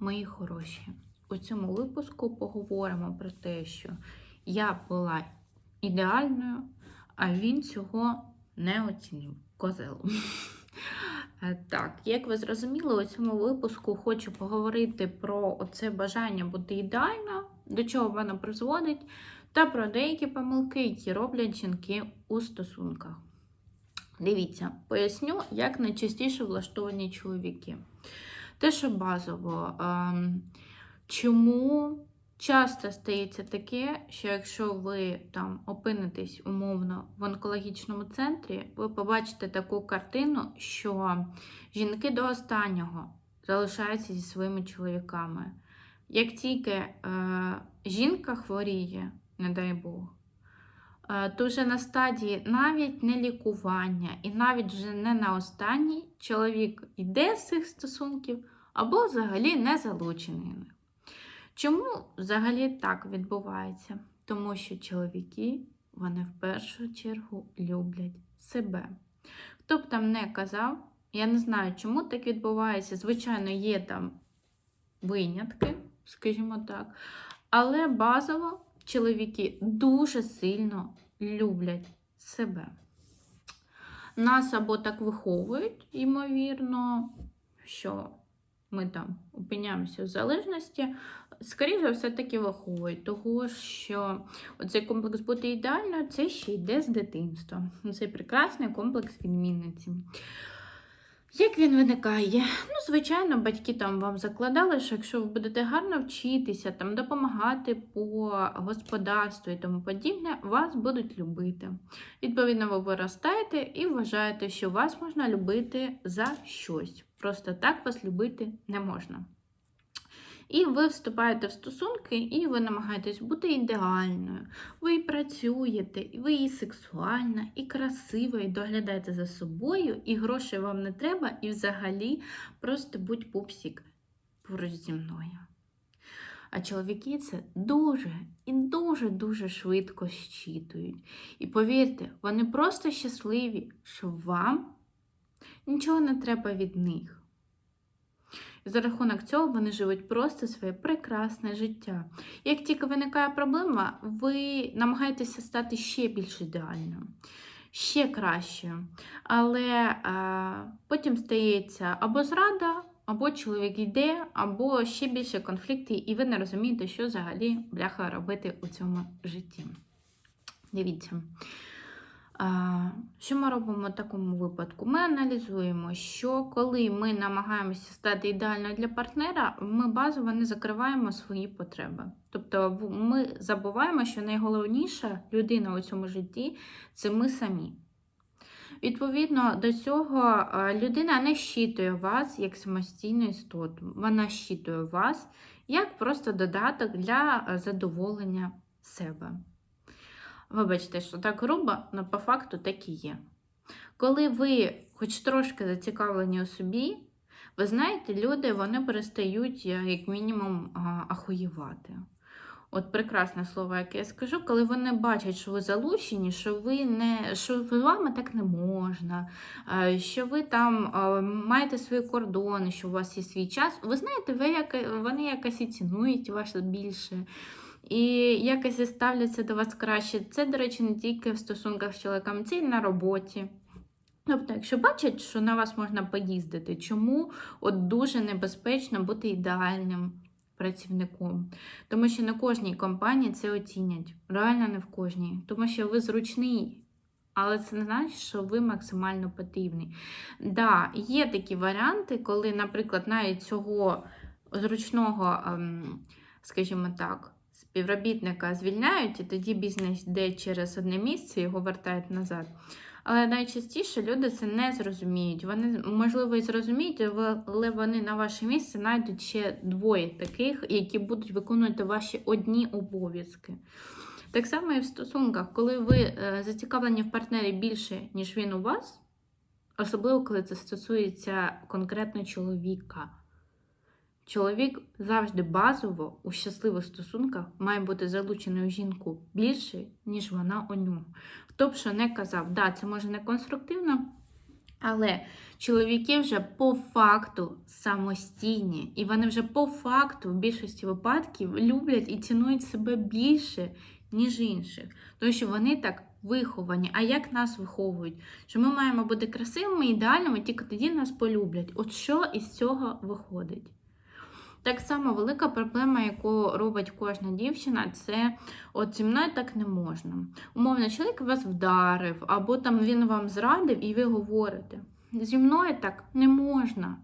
мої хороші. У цьому випуску поговоримо про те, що я була ідеальною, а він цього не оцінив. Козел. Е, Так, як ви зрозуміли, у цьому випуску хочу поговорити про оце бажання бути ідеально, до чого воно призводить, та про деякі помилки, які роблять жінки у стосунках. Дивіться, поясню, як найчастіше влаштовані чоловіки. Те, що базово, ем, чому часто стається таке, що якщо ви там опинитесь умовно в онкологічному центрі, ви побачите таку картину, що жінки до останнього залишаються зі своїми чоловіками. Як тільки е, жінка хворіє, не дай Бог, е, то вже на стадії навіть не лікування, і навіть вже не на останній чоловік йде з цих стосунків або взагалі не залучений. Чому взагалі так відбувається? Тому що чоловіки вони в першу чергу люблять себе. Хто б там не казав, я не знаю, чому так відбувається. Звичайно, є там винятки, скажімо так. Але базово чоловіки дуже сильно люблять себе. Нас або так виховують, ймовірно, що ми там опиняємося в залежності, скоріше все таки виховують, того що цей комплекс бути ідеально, це ще йде з дитинства. Цей прекрасний комплекс відмінниці. Як він виникає? Ну, звичайно, батьки там вам закладали, що якщо ви будете гарно вчитися, там допомагати по господарству і тому подібне, вас будуть любити. Відповідно, ви виростаєте і вважаєте, що вас можна любити за щось. Просто так вас любити не можна. І ви вступаєте в стосунки, і ви намагаєтесь бути ідеальною. Ви і працюєте, і ви і сексуальна, і красива, і доглядаєте за собою, і грошей вам не треба, і взагалі просто будь пупсік поруч зі мною. А чоловіки це дуже і дуже-дуже швидко щитують. І повірте, вони просто щасливі, що вам нічого не треба від них. І за рахунок цього вони живуть просто своє прекрасне життя. Як тільки виникає проблема, ви намагаєтеся стати ще більш ідеальною, ще кращою. Але а, потім стається або зрада, або чоловік йде, або ще більше конфлікти, і ви не розумієте, що взагалі бляха робити у цьому житті. Дивіться. Що ми робимо в такому випадку? Ми аналізуємо, що коли ми намагаємося стати ідеальною для партнера, ми базово не закриваємо свої потреби. Тобто ми забуваємо, що найголовніша людина у цьому житті це ми самі. Відповідно до цього, людина не щитує вас як самостійну істоту. Вона щитує вас як просто додаток для задоволення себе. Вибачте, що так грубо, але по факту так і є. Коли ви хоч трошки зацікавлені у собі, ви знаєте, люди вони перестають, як мінімум, ахуєвати. От прекрасне слово, яке я скажу, коли вони бачать, що ви залучені, що ви не, що вами так не можна, що ви там маєте свої кордони, що у вас є свій час, ви знаєте, ви як, вони якось і цінують вас більше. І якось ставляться до вас краще. Це, до речі, не тільки в стосунках з чоловіками, це і на роботі. Тобто, якщо бачать, що на вас можна поїздити, чому от дуже небезпечно бути ідеальним працівником? Тому що на кожній компанії це оцінять. Реально не в кожній. Тому що ви зручний. Але це не значить, що ви максимально потрібний. Так, да, є такі варіанти, коли, наприклад, навіть цього зручного, ем, скажімо так, співробітника звільняють, і тоді бізнес йде через одне місце і його вертають назад. Але найчастіше люди це не зрозуміють. Вони, можливо, і зрозуміють, але вони на ваше місце знайдуть ще двоє таких, які будуть виконувати ваші одні обов'язки. Так само і в стосунках, коли ви е, зацікавлені в партнері більше, ніж він у вас, особливо коли це стосується конкретно чоловіка. Чоловік завжди базово у щасливих стосунках має бути залучений у жінку більше, ніж вона у нього. Хто б що не казав, да, це може не конструктивно Але чоловіки вже по факту самостійні, і вони вже по факту в більшості випадків люблять і цінують себе більше, ніж інших. Тому що вони так виховані. А як нас виховують? Що ми маємо бути красивими, ідеальними, тільки тоді нас полюблять. От що із цього виходить? Так само велика проблема, яку робить кожна дівчина, це от зі мною так не можна. Умовно, чоловік вас вдарив, або там він вам зрадив, і ви говорите: зі мною так не можна.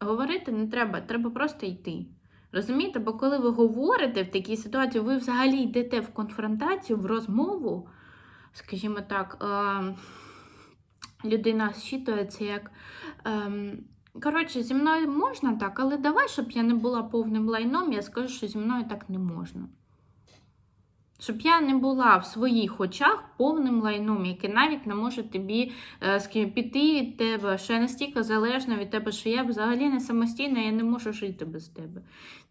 Говорити не треба, треба просто йти. Розумієте? Бо коли ви говорите в такій ситуації, ви взагалі йдете в конфронтацію, в розмову, скажімо так, е- людина щитується як. Коротше, зі мною можна так, але давай, щоб я не була повним лайном, я скажу, що зі мною так не можна. Щоб я не була в своїх очах повним лайном, який навіть не може тобі е, піти від тебе, що я настільки залежна від тебе, що я взагалі не самостійна, я не можу жити без тебе.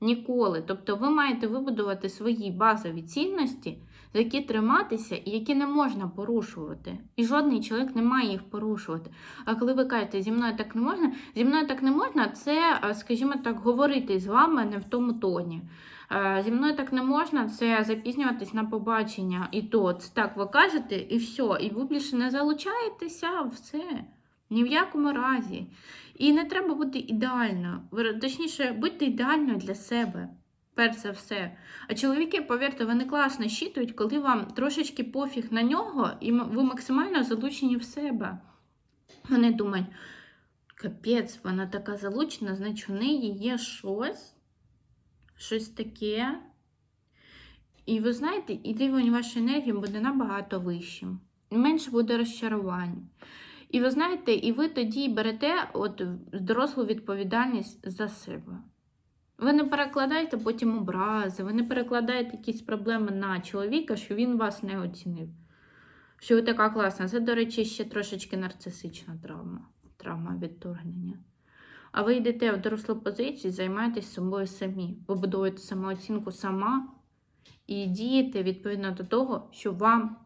Ніколи. Тобто ви маєте вибудувати свої базові цінності, за які триматися і які не можна порушувати. І жодний чоловік не має їх порушувати. А коли ви кажете, зі мною так не можна, зі мною так не можна, це, е, скажімо так, говорити з вами не в тому тоні. Е, Зі мною так не можна, це запізнюватись на побачення. І то це так ви кажете, і все. І ви більше не залучаєтеся в це. Ні в якому разі. І не треба бути ідеальною. Ви- Точніше, будьте ідеальною для себе. Перш за все. А чоловіки, повірте, вони класно щитують, коли вам трошечки пофіг на нього, і ви максимально залучені в себе. Вони думають, капець, вона така залучена, значить у неї є щось, щось таке. І ви знаєте, і рівень вашої енергії буде набагато вищим. Менше буде розчарувань. І ви знаєте, і ви тоді берете от дорослу відповідальність за себе. Ви не перекладаєте потім образи, ви не перекладаєте якісь проблеми на чоловіка, що він вас не оцінив. Що ви така класна. Це, до речі, ще трошечки нарцисична травма, травма відторгнення. А ви йдете в дорослу позицію, займаєтесь собою самі. Ви будуєте самооцінку сама і дієте відповідно до того, що вам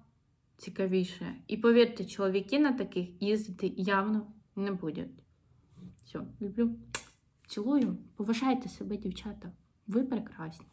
цікавіше. І повірте, чоловіки на таких їздити явно не будуть. Все, люблю. Цілую. Поважайте себе, дівчата. Ви прекрасні.